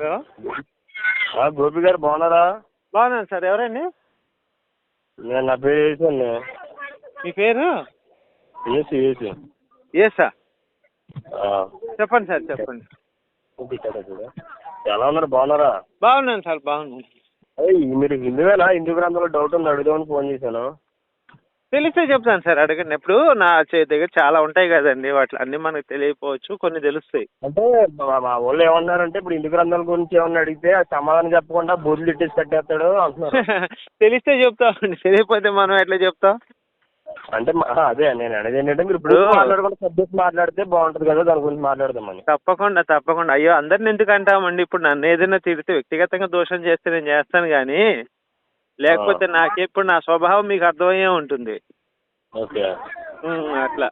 Hello. Gopi గారు బాగున్నారా? బాగున్నాను సార్ ఎవరండి? నేను నా పేరు ఏసీ అండి. మీ పేరు? ఏసీ ఏసీ ఏసా చెప్పండి సార్ చెప్పండి. ఎలా ఉన్నారు బాగున్నారా? బాగున్నాను సార్ బాగున్నాను. అయ్యి మీరు హిందువేనా? హిందూ గ్రంథంలో డౌట్ ఉంది అడుగుదామని ఫోన్ చేశాను. తెలిస్తే చెప్తాను సార్ అడగండి. ఇప్పుడు నా చే దగ్గర చాలా ఉంటాయి కదండి వాటి అన్నీ మనకు తెలియకపోవచ్చు కొన్ని తెలుస్తాయి. అంటే మా మా వాళ్ళు ఏమన్నారంటే ఇప్పుడు హిందూ గ్రంథాల గురించి ఏమన్నా అడిగితే సమాధానం చెప్పకుండా బూతులు ఇట్టేసి కట్టేస్తాడు అంటున్నారు. తెలిస్తే చెప్తామండి తెలియకపోతే మనం ఎట్లా చెప్తాం? అంటే మా- అదే నేను అనేది ఏంటంటే మీరు ఇప్పుడు ఇప్పుడు- మాట్లాడకుండా సబ్జెక్ట్ మాట్లాడితే బాగుంటుంది కదా దాని గురించి మాట్లాడదామని. తప్పకుండా తప్పకుండా. అయ్యో అందరిని ఎందుకు అంటామండి? ఇప్పుడు నన్ను ఏదైనా తిడితే వ్యక్తిగతంగా దోషం చేస్తే నేను చేస్తాను కానీ లేకపోతే నాకెప్పుడు నా స్వభావం మీకు అర్థమయ్యే ఉంటుంది. ఓకే. అట్లా.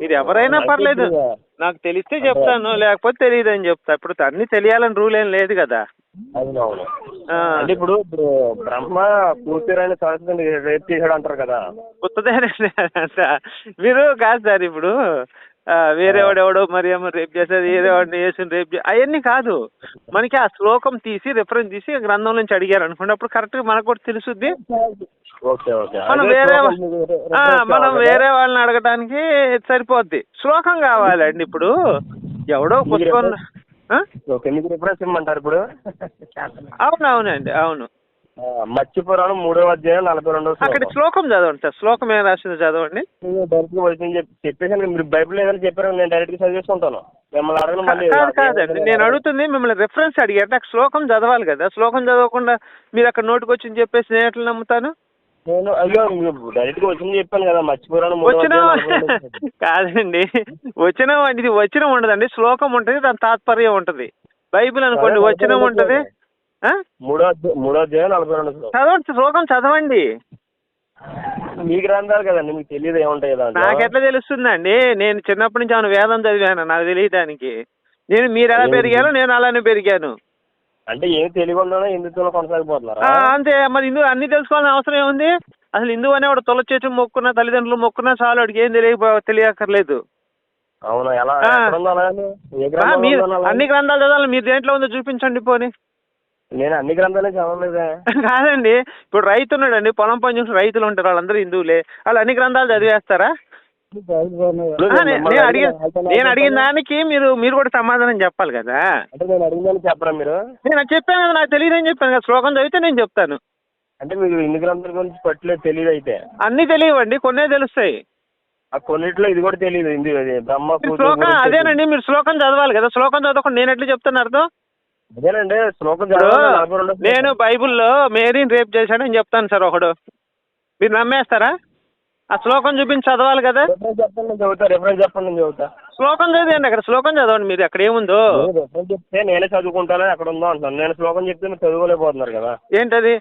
మీరు ఎవరైనా పర్లేదు. నాకు తెలిస్తే చెప్తాను లేకపోతే తెలియదు అని చెప్తా. ఇప్పుడు అన్ని తెలియాలని రూల్ ఏం లేదు కదా. అవునవును. ఆ, అంటే ఇప్పుడు బ్రహ్మ కూతురైన సరస్వతిని రేప్ చేశాడు అంటారు కదా. మీరు కాదు సార్ ఇప్పుడు వేరే వాడు ఎవడో మరి ఏమో రేపు చేసేది వేరే వాడిని వేసి రేపు అవన్నీ కాదు. మనకి ఆ శ్లోకం తీసి రిఫరెన్స్ తీసి గ్రంథం నుంచి అడిగారు అనుకోండి అప్పుడు కరెక్ట్గా మనకు కూడా తెలుసుద్ది. Okay okay. మనం వేరే మనం వేరే వాళ్ళని అడగటానికి సరిపోద్ది. శ్లోకం కావాలండి ఇప్పుడు. ఎవడో పుస్తకం ఇప్పుడు? అవును. అవునండి అవును ఆ, మత్స్య పురాణం మూడవ అధ్యాయం నలభై రెండవ అక్కడ శ్లోకం చదవండి సార్. శ్లోకం ఏం రాసిందో చదవండి. డైరెక్ట్గా వచ్చి చెప్పి చెప్పేసాను మీరు బైబిల్ ఏదైనా చెప్పారు నేను డైరెక్ట్గా చదివేసుకుంటాను మిమ్మల్ని అడగను మళ్ళీ కాదు కాదండి. నేను అడుగుతుంది మిమ్మల్ని రెఫరెన్స్ అడిగారు నాకు శ్లోకం చదవాలి కదా. శ్లోకం చదవకుండా మీరు అక్కడ నోటికి వచ్చి చెప్పేసి నేను ఎట్లా నమ్ముతాను? నేను అయ్యో డైరెక్ట్గా వచ్చింది చెప్పాను కదా. మూడవ వచ్చిన. కాదండి. వచ్చిన ఇది వచ్చిన ఉండదండి. శ్లోకం ఉంటుంది దాని తాత్పర్యం ఉంటుంది. బైబిల్ అనుకోండి వచ్చిన ఉంటుంది? మూడో అధ్యాయం నలభై చదవండి శ్లోకం చదవండి. మీ గ్రంథాలు కదండి మీకు తెలియదు ఏముంటాయి నాకు ఎట్లా తెలుస్తుందండి? నేను చిన్నప్పటి నుంచి అవును వేదం చదివాను నాకు తెలియటానికి. నేను మీరు ఎలా ఏం పెరిగానో నేను అలానే పెరిగాను. అంటే ఏమి తెలియకుండానే హిందుత్వంలో కొనసాగిపోతున్నారా? అంతే. మరి హిందూ అన్ని తెలుసుకోవాల్సిన అవసరం ఏముంది? అసలు హిందూ అనేవాడు తొలచేసి మొక్కున్న తల్లిదండ్రులు మొక్కున్నా చాలు వాడికి ఏం తెలియ తెలియక్కర్లేదు. అవునా? ఎలా? ఏ? అన్ని గ్రంథాలు చదవాలి మీరు దేంట్లో ఉందో చూపించండి పోనీ. నేను అన్ని గ్రంథాలే చదవలేదే. కాదండి ఇప్పుడు రైతు ఉన్నాడండి పొలం పని చూసిన రైతులు ఉంటారు వాళ్ళందరూ హిందువులే. వాళ్ళు అన్ని గ్రంథాలు చదివేస్తారా? నేను అడిగిన అడిగిన- నేను అడిగిన దానికి మీరు మీరు కూడా సమాధానం చెప్పాలి కదా. అంటే నేను అడిగిందని చెప్పరా మీరు? నేను చెప్పాను కదా నాకు తెలియదని చెప్పాను కదా శ్లోకం చదివితే నేను చెప్తాను. అంటే మీకు ఇన్ని గ్రంథాల గురించి పట్టలేదు తెలియదు అయితే. అన్నీ తెలియవండి కొన్నే తెలుస్తాయి. ఆ కొన్నిట్లో ఇది కూడా తెలియదు బ్రహ్మ మీరు శ్లోకం అదేనండి మీరు శ్లోకం చదవాలి కదా శ్లోకం చదవకుండా నేను ఎట్లా చెప్తాను అర్థం? అదేనండి శ్లోకం. నేను బైబిల్లో మేరీని రేప్ చేశానని చెప్తాను సార్ ఒకడు. మీరు నమ్మేస్తారా? ఆ శ్లోకం చూపించి చదవాలి కదా. చెప్పండి చదువుతా రిఫరెన్స్ చెప్పండి నేను చదువుతా. శ్లోకం చదివండి అక్కడ శ్లోకం చదవండి మీరు అక్కడ ఏముందో. రిఫరెన్స్ చెప్తే నేనే చదువుకుంటానని అక్కడ ఉందో అంటున్నాను. నేను శ్లోకం చెప్తే మీరు చదువుకోలేకపోతున్నారు కదా. ఏంటది?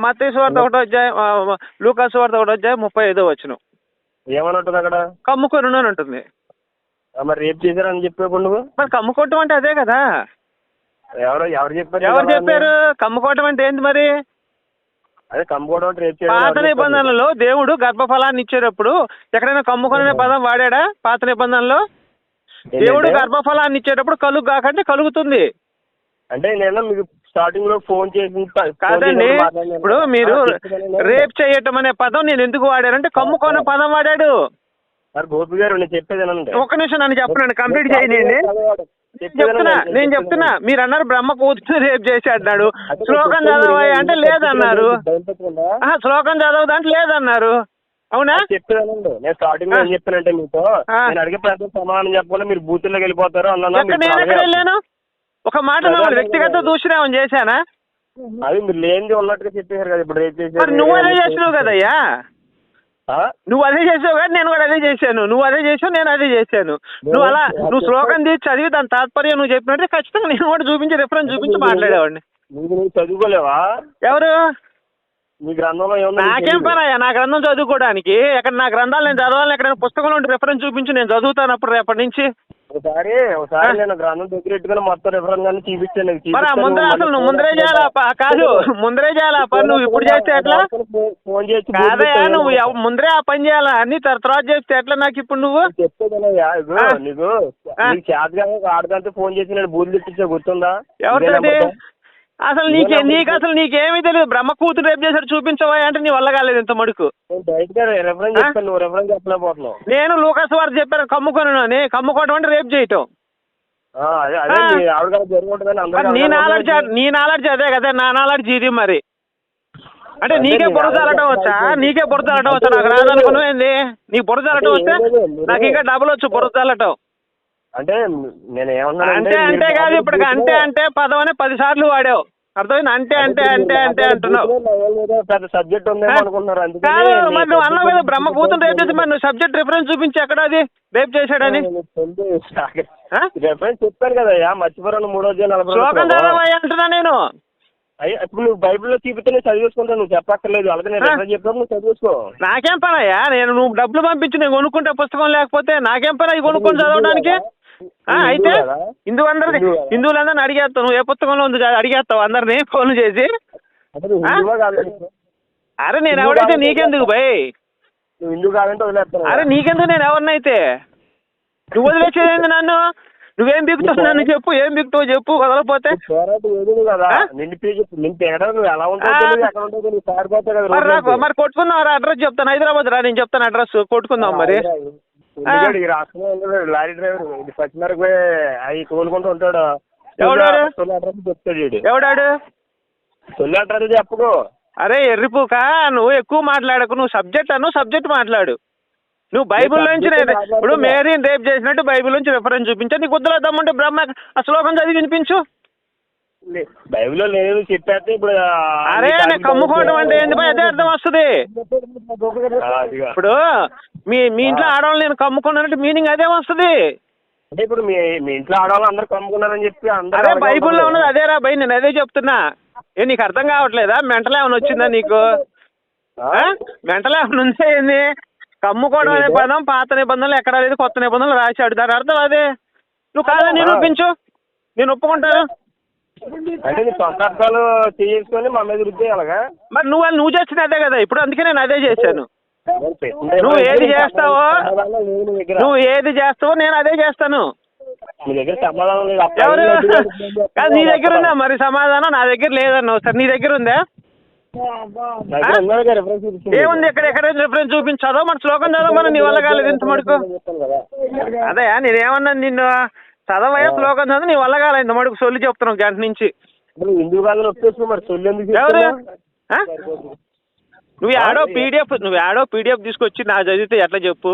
మత్తయి సువార్త ఒకటో అధ్యాయం ఆ, లూకా సువార్త ఒకటో అధ్యాయం ముప్పై ఐదో వచ్చిన ఏమన్నట్టుంది అక్కడ? కమ్ముకొను అని ఉంటుంది. మరి రేపు చేశారని చెప్పేప్పుడు మరి కమ్ముకోవటం అంటే అదే కదా. ఎవరు ఎవరు చెప్పారు ఎవరు చెప్పారు కమ్ముకోవటం అంటే ఏంటి మరి? అదే కమ్ముకోవడం అంటే రేపు చేయడం పాత ఎవరు చెప్పారు? నిబంధనలో దేవుడు గర్భఫలాన్ని ఇచ్చేటప్పుడు ఎక్కడైనా కమ్ముకునే పదం వాడాడా పాత నిబంధనలో దేవుడు? గర్భఫలాన్ని ఇచ్చేటప్పుడు కలుగు కాకంటే కలుగుతుంది అంటే నేను మీకు స్టార్టింగ్లో ఫోన్ చేసి కాదండి. ఇప్పుడు మీరు. రేప్ చేయటం అనే పదం నేను ఎందుకు వాడానంటే కమ్ముకోన పదం వాడాడు మరి గోపి గారు నేను చెప్పేది వినండి. ఒక్క నిమిషం నన్ను చెప్పండి కంప్లీట్ చేయండి చెప్తున్నా నేను చెప్తున్నా మీరు అన్నారు బ్రహ్మ కూతురు రేపు చేసి అన్నాడు శ్లోకం చదవాలి అంటే లేదన్నారు. శ్లోకం చదవదు అంటే లేదన్నారు. అవునా? చెప్పేదానండి నేను స్టార్టింగ్ ఏం చెప్పానంటే మీతో. నేను అడిగే ప్రశ్న సమాధానం చెప్పకుండా మీరు బూతుల్లోకి వెళ్ళిపోతారు మీరు నేను ఎక్కడ వెళ్ళాను? ఒక మాట వ్యక్తిగత. దూషణం చేశానా? అది మీరు లేనిది ఉన్నట్టుగా చెప్పేశారు కదా ఇప్పుడు రేపు మరి నువ్వు చేసినావు కదయ్యా? నువ్వు అదే చేసావు కానీ నేను కూడా అదే చేశాను. నువ్వు అదే చేసావు నేను అదే చేశాను. నువ్వు అలా నువ్వు శ్లోకం తీసి చదివి దాని తాత్పర్యం నువ్వు చెప్పినట్టే ఖచ్చితంగా నేను కూడా చూపించి రిఫరెన్స్ చూపించి మాట్లాడేవాడిని. చదువుకోలేవా? ఎవరు? నీకు నాకేం తెలీదు? పని అయ్యా నా గ్రంథం చదువుకోవడానికి ఎక్కడ నా గ్రంథాలు నేను చదవాలని ఎక్కడ పుస్తకంలో రిఫరెన్స్ చూపించి నేను చదువుతాను అప్పుడు రేపటి నుంచి. ఒకసారి ఒకసారి నేను గ్రంథం దగ్గర పెట్టుకుని మొత్తం రిఫరెన్స్ అన్ని చూపించాను ముందర అసలు ముందరే చేయాలా? కాదు ముందరే చేయాలా? పని నువ్వు ఇప్పుడు చేస్తే ఎట్లా? ఫోన్- చేసి కాదయ్యా నువ్వు ముందరే ఆ పని చేయాలా? అన్ని తర్- తర్వాత చేస్తే ఎట్లా నాకు ఇప్పుడు నువ్వు? ఆ. నీకు. నీకు చేతగా ఆడదంటే ఫోన్ చేసి నేను బూతులు తిట్టించా గుర్తుందా? నెంబర్తో? అసలు నీకే నీకు అసలు నీకేమీ తెలియదు బ్రహ్మ కూతురు రేపు చేశాడు చూపించవా అంటే నీ వల్ల కాలేదు ఇంత మడుకు. నేను లూకాస్ వారు చెప్పాను కమ్ముకొను కమ్ముకోవడం అంటే రేపు చేయటం. నీ నాలెడ్జ్ నీ నాలెడ్జ్ అదే కదా నా నాలెడ్జ్ ఇది మరి. అంటే నీకే నీ బుర్ర చల్లటం వచ్చా? నీకే బుర్ర చల్లటం వచ్చా? నాకు రాదనుకున్నావు ఏంది? నీకు బుర్ర చల్లటం వస్తే నాకు ఇంకా డబుల్ వచ్చు బుర్ర చల్లటం అంటే నేను ఏమన్నా అంటే అంటే కాదు ఇప్పుడు అంటే అంటే పదం అని పది సార్లు వాడావు. అర్థమైంది? అంటే అంటే అంటే అంటే అంటున్నావు. పెద్ద సబ్జెక్ట్ ఉందేమో అనుకుంటున్నారు. అందుకని కాదు మీ మరి నువ్వు అన్నావు కదా బ్రహ్మ కూతురు రేపు చేసి మరి నువ్వు సబ్జెక్ట్ రిఫరెన్స్ చూపించి ఎక్కడ అది రేపు చేశాడని? రెఫరెన్స్ చెప్పాను కదయ్యా మర్చిపోరాను మూడో శ్లోకం. చదవయ్యా అంటున్నా నేను. అయ్యా ఇప్పుడు నువ్వు బైబిల్లో చూపితే నేను చదివేసుకుంటాను నువ్వు చెప్పక్కర్లేదు. అలాగే నేను. రెఫరెన్స్ చెప్పినప్పుడు నువ్వు చదివేసుకో. నాకేం పనయ్యా నేను నువ్వు డబ్బులు పంపించి నేను కొనుక్కుంటే పుస్తకం లేకపోతే నాకేం పని అవి కొనుక్కొని చదవడానికి? అయితే హిందువు కదా? హిందూ అందరిది. హిందువు కదా? హిందువులందరిని అడిగేస్తావు నువ్వు ఏ పుస్తకంలో ఉంది? అడిగేస్తావు అందరినీ? ఫోన్ చేసి. అరే నేను ఎవడైతే నీకెందుకు భయ్? అరే నీకెందుకు నేను ఎవరినైతే? నువ్వు వదిలేసేది నన్ను? నువ్వేం బిగుతావు నన్ను చెప్పు. ఏం బిగుతావు చెప్పు. వదలపోతే మరి కొట్టుకుందాం. అడ్రస్ చెప్తాను. హైదరాబాద్ రా నేను చెప్తాను అడ్రస్. కొట్టుకుందాం మరి. ఎందుకంటే ఈ రాష్ట్రంలో ఉన్నాడు లారీ డ్రైవర్ ఇది పచ్చిమరకు పోయి అవి తోలుకుంటూ ఉంటాడు. ఎవడాడు? తొలి అడ్రస్ చెప్తాడు వీడు. ఎవడాడు? తొలి అడ్రస్ చెప్పకు. అరే ఎర్రిపూక నువ్వు ఎక్కువ మాట్లాడకు నువ్వు సబ్జెక్ట్ అను సబ్జెక్ట్ మాట్లాడు. నువ్వు బైబిల్ నుంచి. ఇప్పుడు మేరీని రేపు చేసినట్టు బైబిల్ నుంచి రిఫరెన్స్ చూపించు. నీకు గుద్దలో దమ్ముంటే బ్రహ్మ ఆ శ్లోకం చదివి వినిపించు. బైబిల్లో లేదు చెప్పేస్తే ఇప్పుడు అరే నేను కమ్ముకోవడం అంటే భయ్ అదే అర్థం వస్తుంది. ఇప్పుడు మీ మీ ఇంట్లో ఆడవాళ్ళు నేను కమ్ముకున్నానంటే మీనింగ్ అదే వస్తుంది. అంటే ఇప్పుడు మీ మీ ఇంట్లో ఆడవాళ్ళు అందరు కమ్ముకున్నారని చెప్పి అందరూ అదే అలాగే బైబిల్లో. ఉన్నది అదేరా భయ్ నేను అదే చెప్తున్నా. ఏ నీకు అర్థం కావట్లేదా? మెంటల్ ఏమైనా వచ్చిందా నీకు? ఆ? మెంటల్ ఏమైనా ఉందా ఏంది? కమ్ముకోవడం అనే ఏంటి? పదం పాత నిబంధనలు ఎక్కడా లేదు కొత్త నిబంధనలు రాశాడు. దాని అర్థం అదే. నువ్వు కాదని నిరూపించు. నేను ఒప్పుకుంటాను. అంటే నీ సొంత అర్థాలు చేసుకొని మా మీద రుద్దే అలాగా మరి నువ్వు నువ్వు చేసింది అదే కదా. ఇప్పుడు అందుకే నేను అదే చేశాను. నువ్వు ఏది చేస్తావో? నువ్వు ఏది చేస్తావో నేను అదే చేస్తాను. నీ దగ్గర సమాధానం లేదు. అప్పుడు ఎవరు? కాదు నీ దగ్గర ఉందా మరి సమాధానం? నా దగ్గర లేదన్నావు సార్. నీ దగ్గర ఉందా. ఏముంది ఎక్కడ ఎక్కడ రిఫరెన్స్ చూపించాదో మన శ్లోకం చదవమని నీ వల్ల కాలేదు. ఇంత కదా. అదే నేనేమన్నా నిన్ను? చదవయా శ్లోకం చదువు నీ వల్ల కాలేదు ఇంత మటుకు సొల్లి చెప్తున్నావు గంట నుంచి. నువ్వు హిందూ కాదని వచ్చేసి మరి సొల్లు ఎందుకు ఎవరు? చెప్తున్నావు? ఆ? నువ్వు ఆడో పీడిఎఫ్ నువ్వు ఆడో పీడిఎఫ్ తీసుకొచ్చి నా చదివితే ఎట్లా చెప్పు?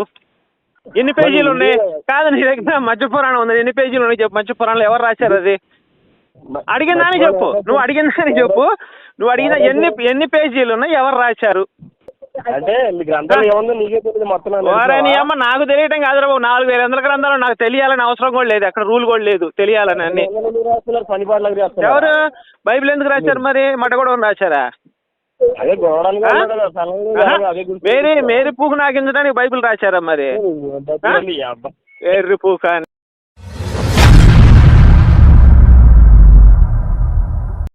ఎన్ని పేజీలు ఉన్నాయి? కాదు నీ దగ్గర మధ్య పురాణం ఉంది. ఎన్ని పేజీలు ఉన్నాయి చెప్పు? మధ్య పురాణంలో ఎవరు రాశారు అది? అడిగిందని చెప్పు. నువ్వు అడిగిందని చెప్పు. నువ్వు అడిగిన ఎన్ని ఎన్ని పేజీలు ఉన్నాయి ఎవరు రాశారు? అంటే మీ గ్రంథాలు ఏముందో నీకే తెలియదు మొత్తం? అమ్మ నాకు తెలియటం కాదు బాబు. నాలుగు వేల వందల గ్రంథాలు నాకు తెలియాలని అవసరం కూడా లేదు. అక్కడ రూల్ కూడా లేదు తెలియాలని అన్ని. ఎవరు? బైబిల్ ఎందుకు రాశారు మరి? మట కూడా రాశారా? మేరీ మేరీ పూకు నాకించడానికి బైబిల్ రాశారా మరి? ఎర్రి పూక